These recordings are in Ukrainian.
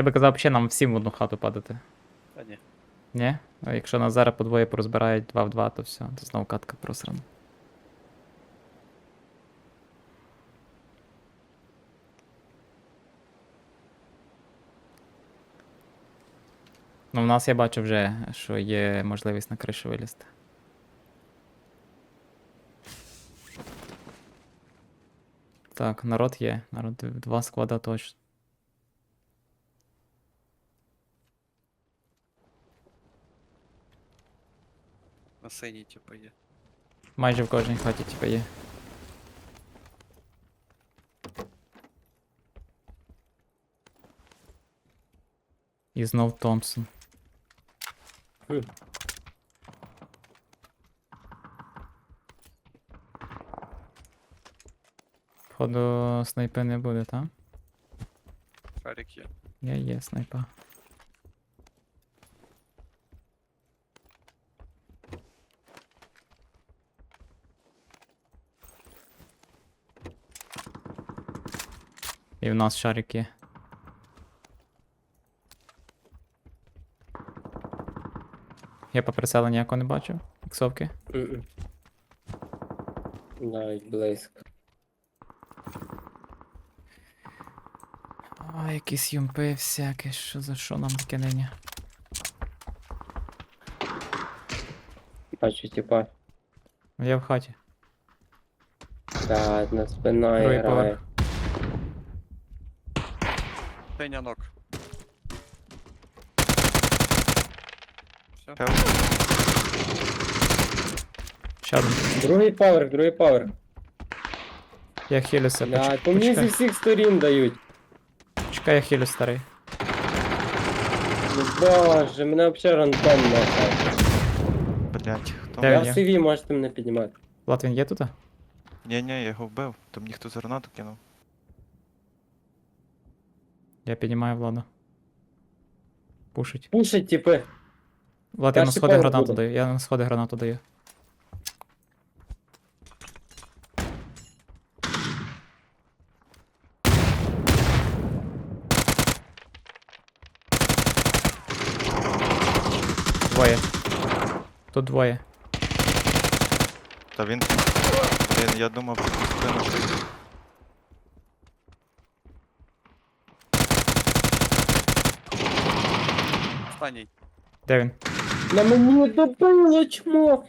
Я би казав, ще нам всім в одну хату падати. Та ні. Ні? А якщо нас зараз по двоє порозбирають 2 в 2, то все, то знову катка просрана. Ну, в нас я бачу вже, що є можливість на кришу вилізти. Так, народ є. Народ два склада точно. На синій, типу, є. Майже в кожній хаті типа є. І знов Томпсон. Хм. Походу снайпи не буде, так? Шарик є. Я є снайпа. І в нас шарик є. Я по прицелу ніякого не бачив. Іксовки. Мгм. Навіть близько. А, якісь юмпи всякі, що за що нам таке нині? Бачу, типа, Я в хаті. та на спина Другий поверх. Синя ног. Все. Ще один. Другий поверх, другий поверх. Я хилюся, Бля, поч... по мені зі почекай. всіх сторін дають. Чекай, я хилю старий. Ну боже, мене взагалі рандом нахай. Блять, хто? Де Я в? CV, можете мене піднімати. Влад, він є тут? Ні, ні, я його вбив. Там мені хтось гранату кинув. Я піднімаю Влада. Пушить. Пушать, типи. Влад, я на Перший сходи поверх гранату буде. даю. Я на сходи гранату даю. Двоє. Тут двоє. Та він. Блін, я думав, що Останній. Де він? На мені добило чмо.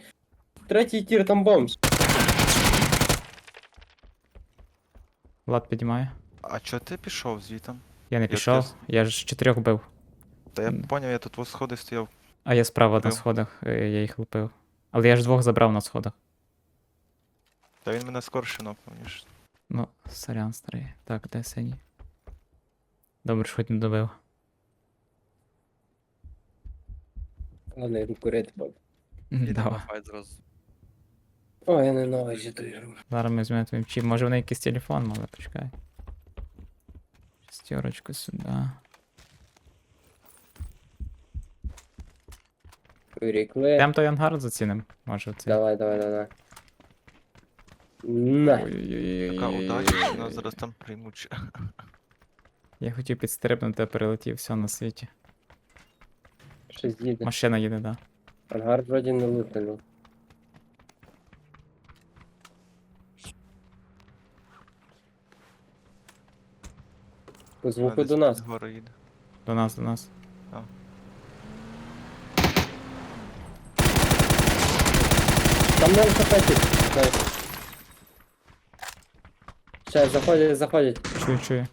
Третій тір там бомж. Влад піднімає. А чого ти пішов звітом? Я не Я пішов, я ж чотирьох бив. Та я поняв, я тут в сходи стояв. А я справа на сходах, е, я їх лупив. Але я ж двох забрав на сходах. Та він мене скорше нокнув, ніж. Ну, сорян, старий. Так, де синій? Добре, що хоч не добив. Ладно, я йду курити буду. Давай. файт зразу. Ой, я ненавиджу ту ігру. Зараз ми візьмемо твій чіп. Може вони якийсь телефон мали, почекай. Шестерочку сюди. Вирікли. Там той ангар заціним. Може це. Давай, давай, давай. На. Така удача, що нас зараз там приймуть. Я хотів підстрибнути, а перелетів все на світі. Щось їде. Машина їде, да. Ангар вроді не лутаний. По звуку до нас. Їде. До нас, до нас. Там нам хапетить. Сейчас, заходять, заходять. Чую, чую.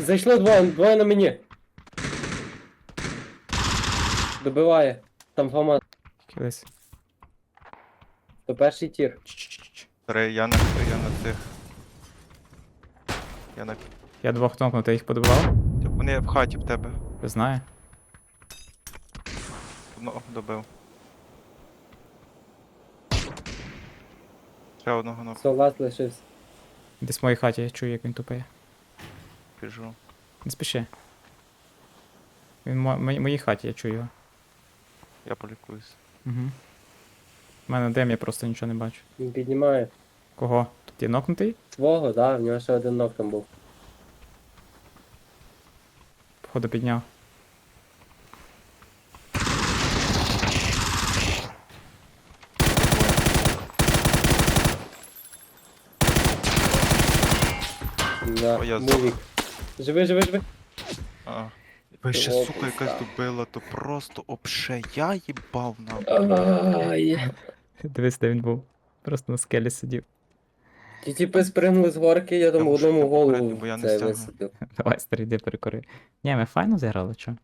Зайшли двоє, двоє на мені. Добиває. Там фома. Кілись. То перший тір. Ч-ч-ч-ч. Я на я на цих. Я на. Я двох тонкнув, ти їх подобав? Вони в хаті в тебе. Ти знає? Одного добив. Ще одного ног Солдат лишився. Десь в моїй хаті, я чую, як він тупає. біжу. Не спіши. Він в мо- моїй моїй хаті, я чую його. Я полікуюсь. Угу. У мене дим, я просто нічого не бачу. Він піднімає. Кого? Тут є нокнутий? Свого, да, в нього ще один ног там був. Походу підняв. Да, О, я здох. Живи, живи, живи. А. Ви ще, сука, якась добила, то просто обше я їбав на Ай. Дивись, де він був. Просто на скелі сидів. Ті типи спригнули з горки, я там Я одному голову бо я не це стягну. висадив. Давай, старий, де перекори. Ні, ми файно зіграли, чо?